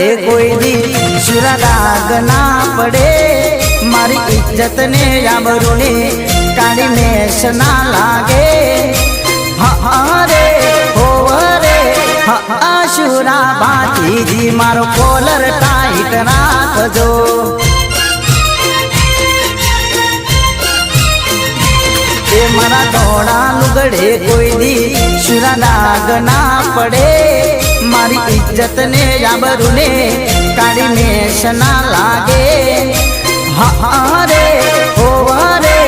લુગડે કોઈ દી દાગ ના પડે. મારી ઇજ્જત ને આબરૂ ને કાળી મેષ ના લાગે. હા રે, હો રે. હા શુરા બાતીજી મારો કોલર ટાઈટ રાખજો મારા ધોળા લુગડે કોઈ દી શુરા દાગ ના પડે. મારી ઇજ્જત ને આબરૂ ને કાળી મેષ ના લાગે. હા રે, હો રે,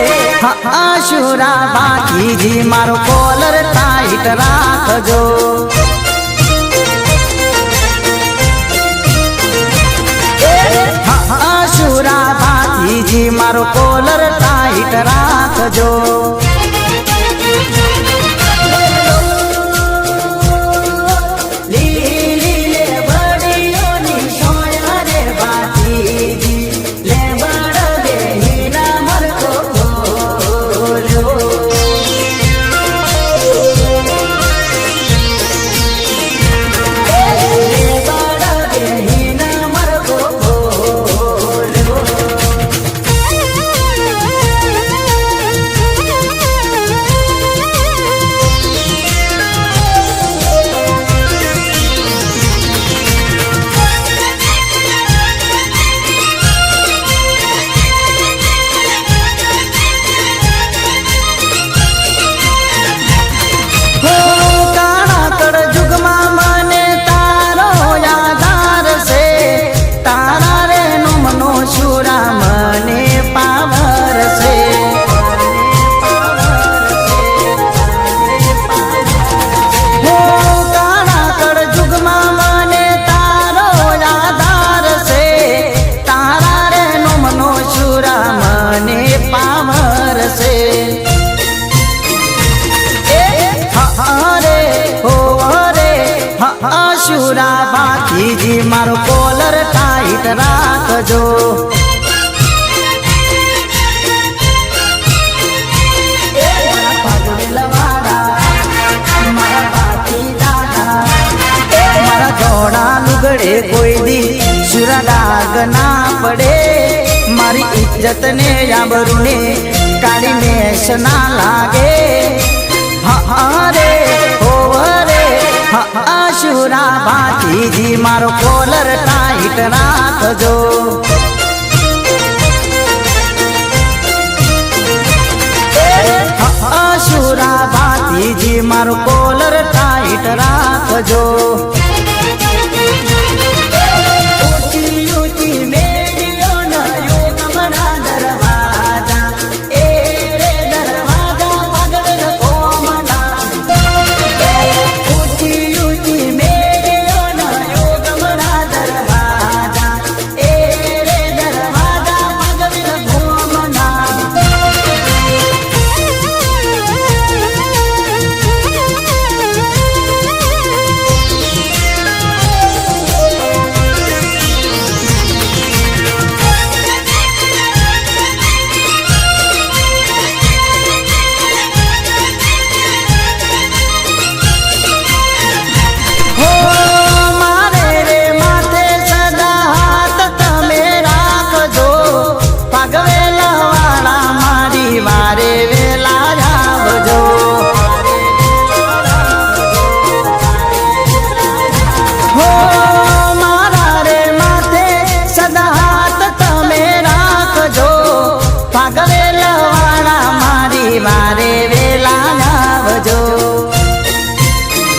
હા શુરા બાકીજી, મારો કોલર ટાઈટ રાખજો. મારો કોલર ટાઈટ રાખજો. શુરા ભાતીજી મારો કોલર ટાઈટ રાખજો. ધોળા લુગડે કોઈ દી ડાગ ના પડે. મારી ઇજ્જત ને આબરૂ ને કાળી મેષ ના લાગે હા રે. હો રે ભાતીજી મારો કોલર ટાઈટ રાખજો શુરા બાતીજી મારો કોલર ટાઈટ રાખજો